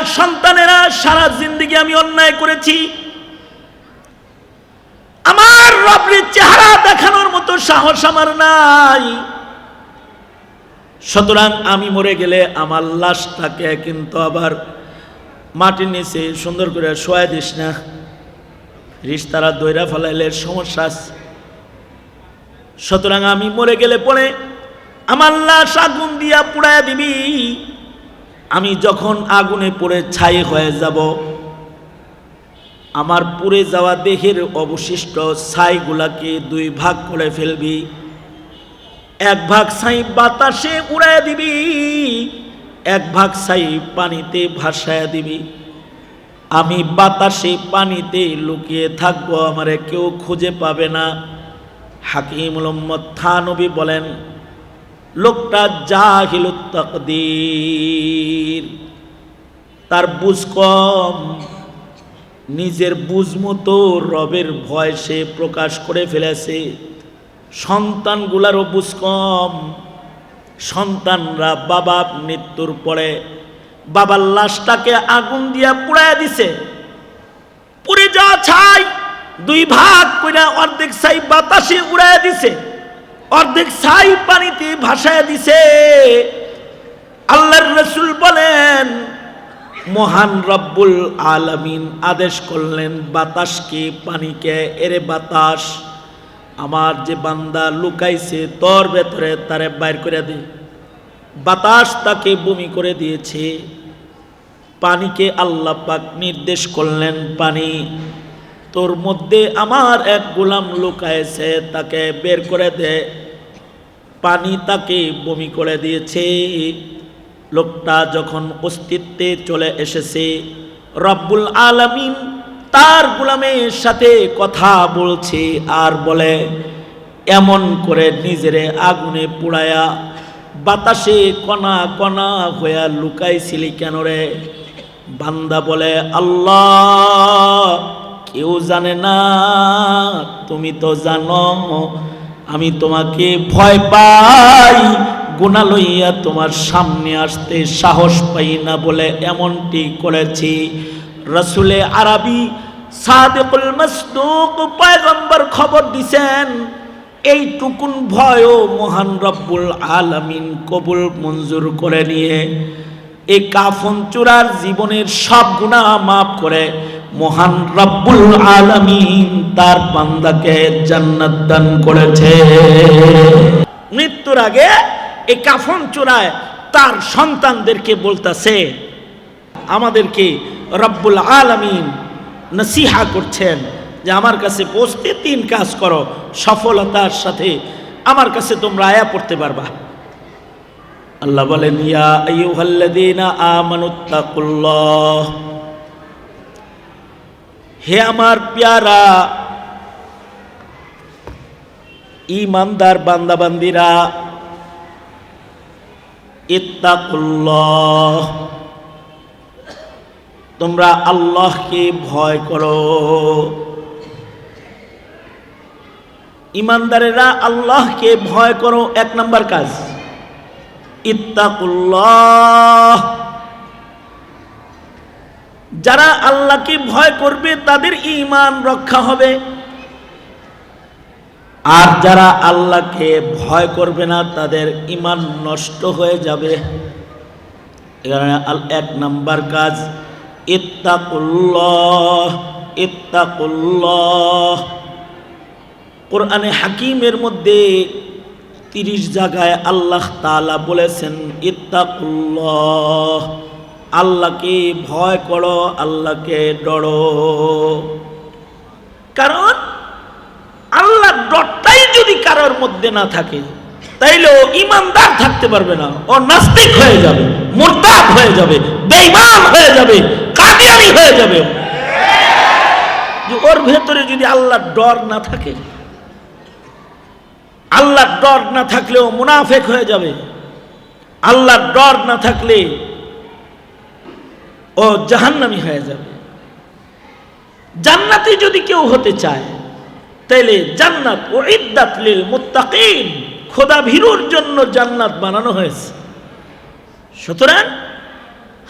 আমার সন্তানেরা সারা জিন্দিগি আমি অন্যায় করেছি। আমার রবরের চেহারা দেখানোর মতো সাহস আমার নাই। সুতরাং আমি মরে গেলে আমার লাশটাকে কিন্তু আবার মাটির নিচে সুন্দর করে শোয়া দিস না। রিস্তারা দৈরা ফেলাইলে সমস্যা আছে। সুতরাং আমি মরে গেলে পরে আমার লাশ আগুন দিয়া পুড়ায় দিবি। আমি যখন আগুনে পড়ে ছাই হয়ে যাব, আমার পুড়ে যাওয়া দেহের অবশিষ্ট ছাইগুলাকে দুই ভাগ করে ফেলবি। এক ভাগ ছাই বাতাসে উড়ায় দিবি, এক ভাগ ছাই পানিতে ভাসায় দিবি। আমি বাতাসে পানিতে লুকিয়ে থাকব, আমারে কেউ খুঁজে পাবে না। হাকিম মোহাম্মদ থানবী বলেন লোকটা জাহিলুত তাকদীর তার বুঝ কম, নিজের বুঝ মতো রবের ভয় সে প্রকাশ করে ফেলেছে। সন্তানগুলারও বুঝ কম, সন্তানরা বাবা মৃত্যুর পরে বাবার লাশটাকে আগুন দিয়া পুড়ায় দিছে। পুড়ে যাওয়া ছাই দুই ভাগ কইরা অর্ধেক ছাই বাতাসে উড়ায় দিছে। অর্ধেক ছাই পানিতে ভাসায় দিছে। আল্লাহর রসুল বলেন, মহান রব্বুল আলামিন আদেশ করলেন, বাতাসকে পানিকে, এরে বাতাস, আমার যে বান্দা লুকাইছে, তোর ভেতরে তারে বাইর করে দে। বাতাস তাকে বমি করে দিয়েছে। পানিকে আল্লাহ পাক নির্দেশ করলেন, পানি তোর মধ্যে আমার এক গোলাম লুকায়েছে তাকে বের করে দে। পানি তাকে বমি করে দিয়েছে। লোকটা যখন অস্তিত্বে চলে এসেছে, রব্বুল আলামিন তার গোলামের সাথে কথা বলছে আর বলে, এমন করে নিজেরে আগুনে পুড়ায়া, বাতাসে কণা কণা হইয়া লুকাইছিলি কেন রে? বান্দা বলে, আল্লাহ কেউ জানে না, তুমি তো জানো, আমি তোমাকে ভয় পাই। গুণা লইয়া তোমার সামনে আসতে সাহস পাই না বলে এমনটি করেছি। রসুলে আরবি খবর দিছেন, এইটুকুন ভয়ও মহান রব্বুল আলামিন কবুল মঞ্জুর করে নিয়ে এই কাফন চূড়ার জীবনের সব গুণা মাফ করে, মহান রব্বুল আলামিন তার বান্দাকে জান্নাত দান করেছে। মৃত্যুর আগে এই কাফন চূড়ায় তার সন্তানদেরকে বলতেছে, আমাদেরকে রব্বুল আলামিন নসিহা করছেন যে আমার কাছে পৌঁছতে তিন কাজ করো, সফলতার সাথে আমার কাছে তোমরা আয়া পড়তে পারবা। আল্লাহ বলেন, ইয়া আইয়ুহাল্লাযীনা আমানুত্তাকুল্লাহ। হে আমার প্যারা, ইমানদার বান্দাবান্দিরা, ইত্তাকুল্লাহ। তোমরা আল্লাহকে ভয় করো। ইমানদারেরা আল্লাহকে ভয় করো, এক নম্বর কাজ। ইত্তাকুল্লাহ। যারা আল্লাহকে ভয় করবে, তাদের ইমান রক্ষা হবে। আর যারা আল্লাহকে ভয় করবে না, তাদের ইমান নষ্ট হয়ে যাবে। এখানে এক নাম্বার কাজ, ইত্তাকুল্লাহ ইত্তাকুল্লাহ। কোরআনে হাকিমের মধ্যে তিরিশ জায়গায় আল্লাহ তালা বলেছেন, ইত্তাকুল্লাহ, আল্লাহকে ভয় করো, আল্লাহকে ডরো। কারণ আল্লাহ ডরটাই যদি কারোর মধ্যে না থাকে তাইলে ও ইমানদার থাকতে পারবে না, ও নাস্তিক হয়ে যাবে, মোরতাদ হয়ে যাবে, বেঈমান হয়ে যাবে, কাদিয়ানি হয়ে যাবে। ওর ভেতরে যদি আল্লাহর ডর না থাকে আল্লাহর ডর না থাকলেও মুনাফেক হয়ে যাবে। আল্লাহর ডর না থাকলে ও জাহান্নামি হয়ে যাবে। জান্নাতি যদি কেউ হতে চায়, তাইলে জান্নাত ও ইদ্দাত লিল মুত্তাকিন, খোদা ভীরুর জন্য জান্নাত বানানো হয়েছে। সুতরাং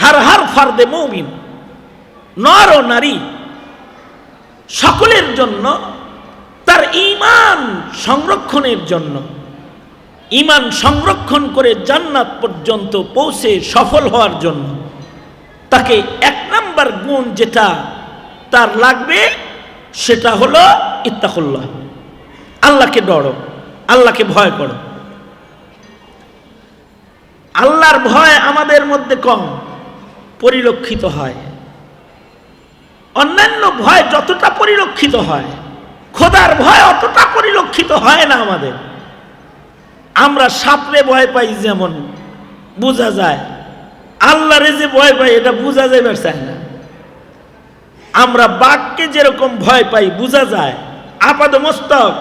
হার হার ফার্দে মৌমিন, নর ও নারী, সকলের জন্য তার ইমান সংরক্ষণের জন্য। ইমান সংরক্ষণ করে জান্নাত পর্যন্ত পৌঁছে সফল হওয়ার জন্য। তাকে এক নাম্বার গুণ যেটা তার লাগবে, সেটা হলো ইত্তাকুল্লাহ। আল্লাহকে ডরো, আল্লাহকে ভয় করো। আল্লাহর ভয় আমাদের মধ্যে কম, পরিলক্ষিত হয়। অন্যান্য ভয় যতটা পরিলক্ষিত হয় খোদার ভয় অতটা পরিলক্ষিত হয় না আমাদের। আমরা সাপরে ভয় পাই যেমন, বোঝা যায়। আল্লাহরে যে ভয় পাই, এটা বোঝা যাবে চায় না। আমরা বাঘকে যেরকম ভয় পাই, বোঝা যায়। আপাদ মস্তক,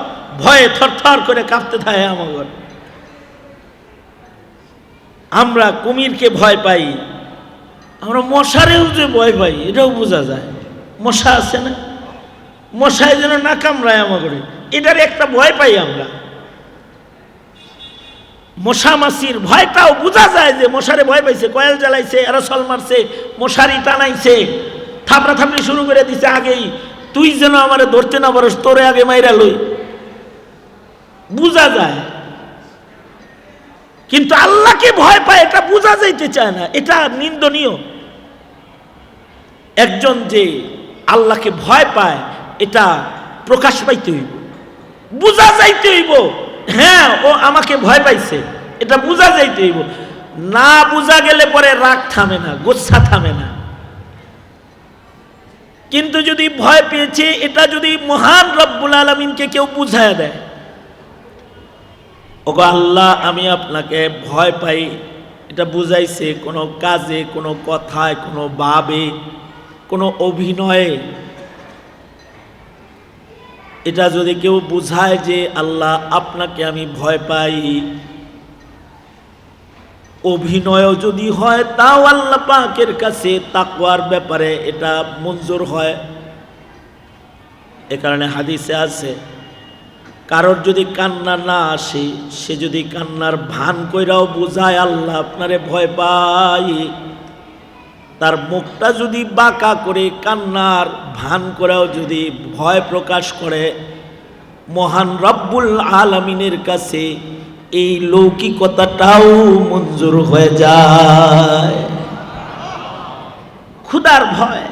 ভয়ে থরথর করে কাঁপতে থাকে আমাদের আমরা কুমিরকে ভয় পাই। আমরা মশারেও যে ভয় পাই, এটাও বোঝা যায়। মশা আছে না? মশায় যেন না কামড়ায় আমাদের এটার একটা ভয় পাই আমরা। মশা মাসির ভয়টাও বোঝা যায় যে মশারে ভয় পাইছে, কয়েল জ্বালাইছে এরসল মারছে, মশারি টানাইছে, থাপড়া থাপড়ি শুরু করে দিছে আগেই। তুই যেন আমার ধরতে না পারস, তোরে আগে মাইরা লই। বোঝা যায়। কিন্তু আল্লাহকে ভয় পায়, এটা বোঝা যাইতে চায় না। এটা নিন্দনীয়। একজন যে আল্লাহকে ভয় পায় এটা প্রকাশ পাইতে হইব। বোঝা যাইতে হইব হ্যাঁ ও আমাকে ভয় পাইছে, এটা বোঝা যাইতে হইব। না বোঝা গেলে পরে রাগ থামে না গোচ্ছা থামে না। কিন্তু যদি ভয় পেয়েছে, এটা যদি মহান রব্বুল আলমিনকে কেউ বুঝায় দেয়, ওগো আল্লাহ, আমি আপনাকে ভয় পাই, এটা বুঝাইছে কোনো কাজে, কোনো কথায়, কোনো ভাবে, কোনো অভিনয়ে এটা যদি কেউ বুঝায় যে আল্লাহ আপনাকে আমি ভয় পাই অভিনয় যদি হয় তাও আল্লাহ পাকের কাছে তাকওয়ার ব্যাপারে এটা মঞ্জুর হয়। এ কারণে হাদিসে আছে, কারোর যদি কান্না না আসে, সে যদি কান্নার ভান কইরাও বোঝায়, আল্লাহ আপনারে ভয় পাই। তার মুখটা যদি বাঁকা করে, কান্নার ভান করেও যদি ভয় প্রকাশ করে, মহান রব্বুল আলমিনের কাছে এই লৌকিকতাটাও মঞ্জুর হয়ে যায়। ক্ষুদার ভয়।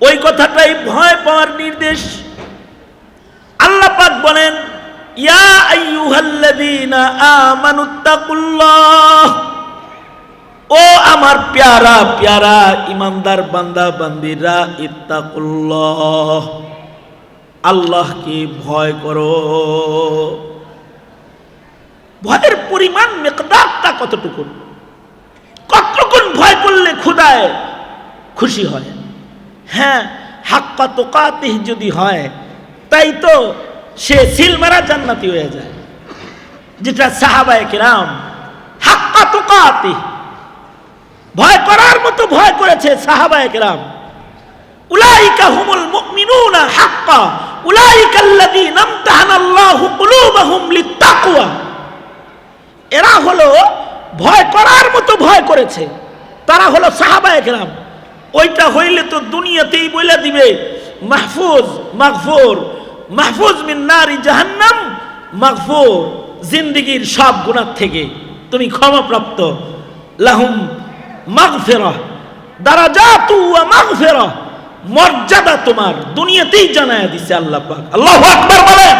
ওই কথাটাই ভয় পাওয়ার নির্দেশ। আল্লাহ পাক বলেন, ইয়া আইয়ুহাল্লাযীনা আমানুত্তাকুল্লাহ ও আমার প্যারা প্যারা, ইমানদার বান্দা, বান্দিরা, ইত্তাকুল্লাহ। আল্লাহকে ভয় করো। ভয়ের পরিমাণ, মেকদারটা কতটুকু কতটুকুন ভয় করলে খুদায় খুশি হয়। হ্যাঁ হাক্কা তোকাতিহ যদি হয়, তাই তো সে সিলমারা জান্নাতি হয়ে যায়। যেটা সাহাবায় কিরাম, হাক্কা তোকাতিহ ভয় করার মতো ভয় করেছে সাহাবায় কিরাম। উলাইকা হুমুল মুমিনুনা হাক্কা। উলাইকা আল্লাযীনা আমতাহানা আল্লাহু কুলুবাহুম লিত্তাকওয়া এরা হলো ভয় করার মতো ভয় করেছে। তারা হলো সাহাবায়ে কেরাম। ওইটা হইলে তো দুনিয়াতেই বলে দিবে, মাহফুজ, মাগফুর। মাহফুজ মিন নারি জাহান্নাম, মাগফুর। জিন্দিগির সব গুণার থেকে তুমি ক্ষমাপ্রাপ্ত। লাহুম মাগফিরাহ, দারাজাতু ওয়া মাগফিরাহ, মর্যাদা তোমার দুনিয়াতেই জানায় দিছে আল্লাহ পাক। আল্লাহু আকবার বলেন।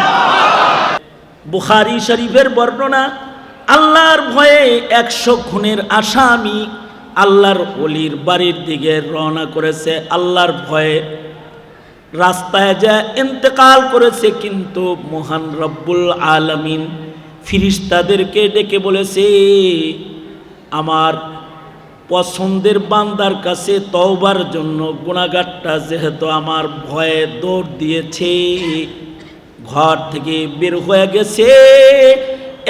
বুখারী শরীফের বর্ণনা, আল্লাহর ভয়ে একশো খুনের আসামি আল্লাহর অলির বাড়ির দিকে রওনা করেছে। আল্লাহর ভয়ে রাস্তায় যা ইন্তেকাল করেছে কিন্তু মহান রব্বুল আলমিন ফিরিস্তাদেরকে ডেকে বলেছে, আমার পছন্দের বান্দার কাছে তওবার জন্য গুণাগারটা যেহেতু আমার ভয়ে দৌড় দিয়েছে, ঘর থেকে বের হয়ে গেছে,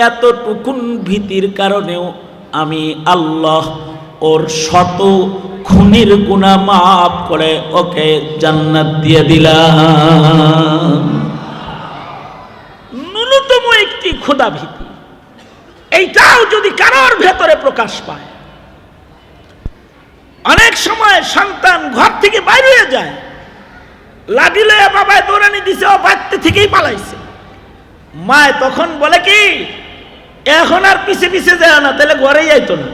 এতটুকুন ভীতির কারণেও আমি আল্লাহ ওর শত খুনির গুণা মাফ করে ওকে জান্নাত দিয়ে দিলাম। ন্যূনতম একটি ক্ষুদা ভীতি, এইটাও যদি কারোর ভেতরে প্রকাশ পায় অনেক সময় সন্তান ঘর থেকে বাইরে হয়ে যায়। লাঠি লয়ে বাবায় দৌড়ানি দিছে, ও বাড়তে থেকেই পালাইছে। মায় তখন বলে কি, এখন আর পিছে পিছে যায় না, তাহলে ঘরেই যাইতো না।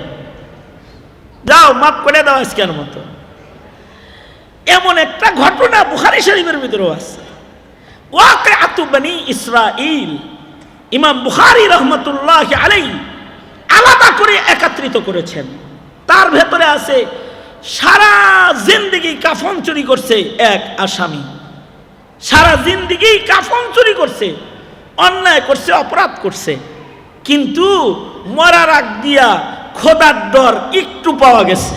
যাও, মাফ করে দাও আজকের মতো। এমন একটা ঘটনা বুখারি শরীফের ভিতরেও আছে। ওয়াকে আতুবানি ইসরাইল ইমাম বুখারি রহমতুল্লাহ আলাই আলাদা করে একত্রিত করেছেন। তার ভেতরে আছে সারা জিন্দিগি কাফন চুরি করছে এক আসামি। সারা জিন্দিগি কাফন চুরি করছে, অন্যায় করছে, অপরাধ করছে। কিন্তু মরার আগ দিয়া খোদার ডর একটু পাওয়া গেছে,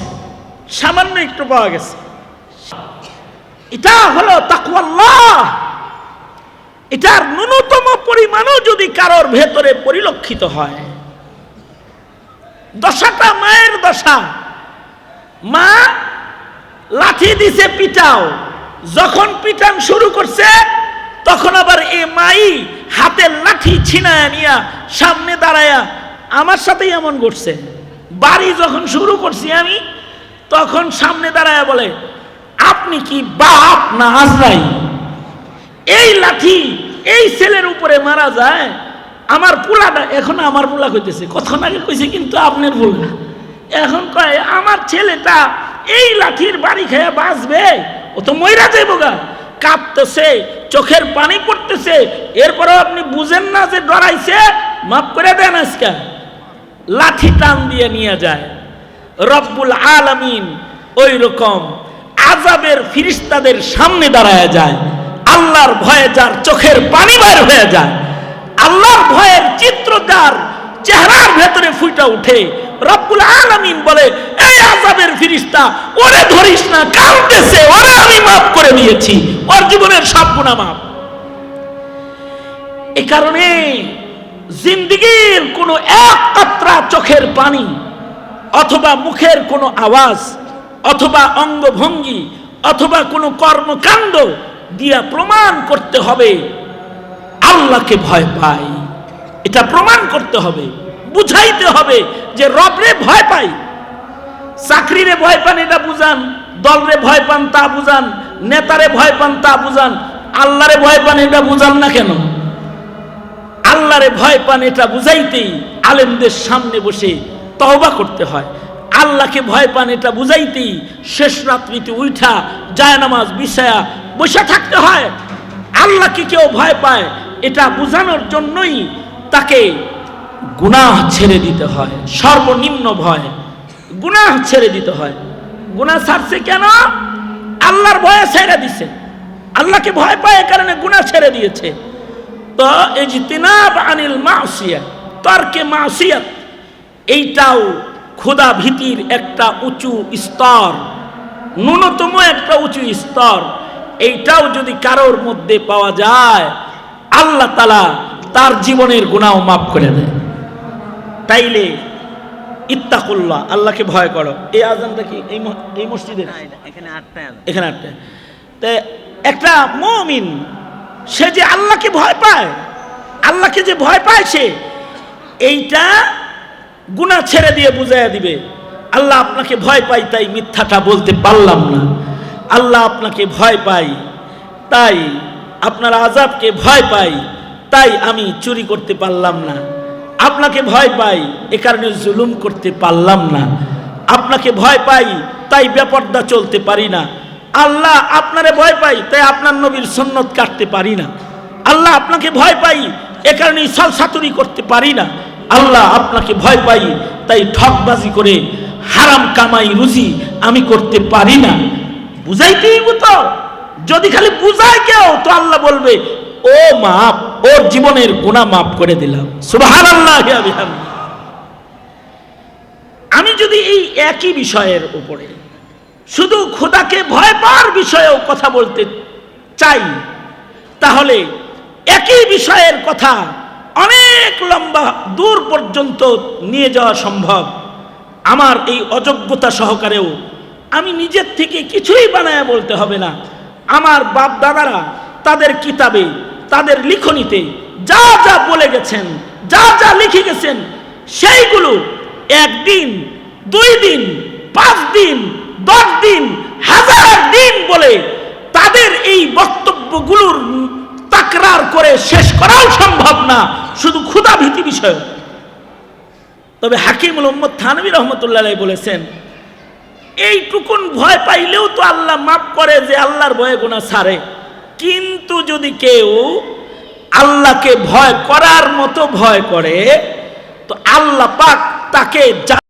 সামান্য একটু পাওয়া গেছে। এটা হলো তাকওয়াল্লাহ। এটার ন্যূনতম পরিমাণও যদি কারোর ভেতরে পরিলক্ষিত হয়, দশাটা মায়ের দশা। মা লাঠি দিছে পিটাও। যখন পিটান শুরু করছে, তখন আবার এ মাই হাতের লাঠি ছিনায় নিয়া সামনে দাঁড়ায়া আমার সাথেই এমন করছে বাড়ি যখন শুরু করছি আমি, তখন সামনে দাঁড়ায়া বলে, আপনি কি বাপ না আজরাই এই লাঠি এই ছেলের উপরে মারা যায়। আমার পোলাটা এখন আমার পোলা কইতেছে। কতক্ষণ আগে কইছে কিন্তু আপনার পোলা এখন কয়, আমার ছেলেটা এই লাঠির বাড়ি খেয়ে বাঁচবে? ও তো ময়রা যাইব গা। কাঁপতেছে, চোখের পানি পড়তেছে। এরপরেও আপনি বুঝেন না যে ডরাইছে? মাফ করে দেন আজকে। লাঠি টান দিয়ে নিয়ে যায়। রব্বুল আলামিন ওই রকম আজাবের ফিরিস্তাদের সামনে দাঁড়ায় যায়। আল্লাহর ভয়ে যার চোখের পানি বের হয়ে যায়। আল্লাহর ভয়ের চিত্র যার চেহারার ভেতরে ফুইটা উঠে রব্বুল আলামিন বলে, এই আজাবের ফিরিস্তা, ওরে ধরিস না কাঁদতেছে ওরে আমি মাফ করে দিয়েছি। ওর জীবনের সব গুণা মাফ এ কারণে জিন্দিগির কোনো এক কাত্রা চোখের পানি, অথবা মুখের কোনো আওয়াজ, অথবা অঙ্গভঙ্গি, অথবা কোনো কর্মকাণ্ড দিয়া প্রমাণ করতে হবে। আল্লাহকে ভয় পাই এটা প্রমাণ করতে হবে। বুঝাইতে হবে যে রবরে ভয় পাই, চাকরিরে ভয় পান এটা বুঝান, দলরে ভয় পান তা বুঝান, নেতারে ভয় পান তা বুঝান, আল্লাহরে ভয় পান এটা বুঝান না কেন? আল্লাহরে ভয় পান এটা বুঝাইতেই আলেমদের সামনে বসে তওবা করতে হয়। আল্লাহকে ভয় পান এটা বুঝাইতেই শেষ রাত্রিতে উঠা জায়নামাজ বিছায়া বসে থাকতে হয়। আল্লাহকে কেউ ভয় পায়, এটা বোঝানোর জন্যই তাকে গুনাহ ছেড়ে দিতে হয়, সর্বনিম্ন ভয়। গুনাহ ছেড়ে দিতে হয়। গুনাহ ছাড়ছে কেন? আল্লাহর ভয়ে ছেড়ে দিছে। আল্লাহকে ভয় পায় কারণে গুনাহ ছেড়ে দিয়েছে। তো ইজতিনাব আনিল মাসিয়া তর্কে মাসিয়াত, এইটাও খোদা ভীতির একটা উঁচু স্তর, ন্যূনতম একটা উঁচু স্তর। এইটাও যদি কারোর মধ্যে পাওয়া যায়, আল্লাহ তালা তার জীবনের গুণাও মাফ করে দেয়। তাইলে ইত্তাকুল্লাহ আল্লাহকে ভয় করো। এই আজানটা কি? এই এই মসজিদে না, এখানে আটটা। এখানে একটা তে একটা মমিন সে যে আল্লাহকে ভয় পায় আল্লাহকে যে ভয় পায় সে এইটা গুণা ছেড়ে দিয়ে বুঝাইয়া দিবে আল্লাহ আপনাকে ভয় পাই তাই মিথ্যাটা বলতে পারলাম না। আল্লাহ আপনাকে ভয় পাই তাই আপনার আজাবকে ভয় পাই তাই আমি চুরি করতে পারলাম না। আপনাকে ভয় পাই, এ কারণে জুলুম করতে পারলাম না। আপনাকে ভয় পাই, তাই বেপর্দা চলতে পারি না। আল্লাহ আপনারে ভয় পাই, তাই আপনার নবীর সন্ন্যত কাটতে পারি না। আল্লাহ আপনাকে ভয় পাই, এ কারণে সাতুরি করতে পারি না। আল্লাহ আপনাকে ভয় পাই, তাই ঠকবাজি করে হারাম কামাই রুজি আমি করতে পারি না। বুঝাইতেই তো। যদি খালি বুঝায় কেউ, তো আল্লাহ বলবে, ও মাপ ওর জীবনের গুণা মাফ করে দিলাম। আমি যদি এই একই বিষয়ের উপরে শুধু খোদাকে ভয় পাওয়ার বিষয়েও কথা বলতে চাই, তাহলে একই বিষয়ের কথা অনেক লম্বা দূর পর্যন্ত নিয়ে যাওয়া সম্ভব। আমার এই অযোগ্যতা সহকারেও আমি নিজের থেকে কিছুই বানায় বলতে হবে না। আমার বাপ দাদারা তাদের কিতাবে তাদের লিখনিতে যা যা বলে গেছেন, যা যা লিখে গেছেন, সেইগুলো একদিন, দুই দিন, পাঁচ দিন, দশ দিন, হাজার দিন বলে তাদের এই বক্তব্যগুলোর তাকরার করে শেষ করাও সম্ভব না, শুধু ক্ষুধা ভীতি বিষয় তবে হাকিমুল উম্মদ থানবী রহমতুল্লাহ বলেছেন, এইটুকুন ভয় পাইলেও তো আল্লাহ মাফ করে যে আল্লাহর ভয়ে গোনা ছাড়ে কিন্তু যদি কেউ আল্লাহকে ভয় করার মতো ভয় করে তো আল্লাহ পাক তাকে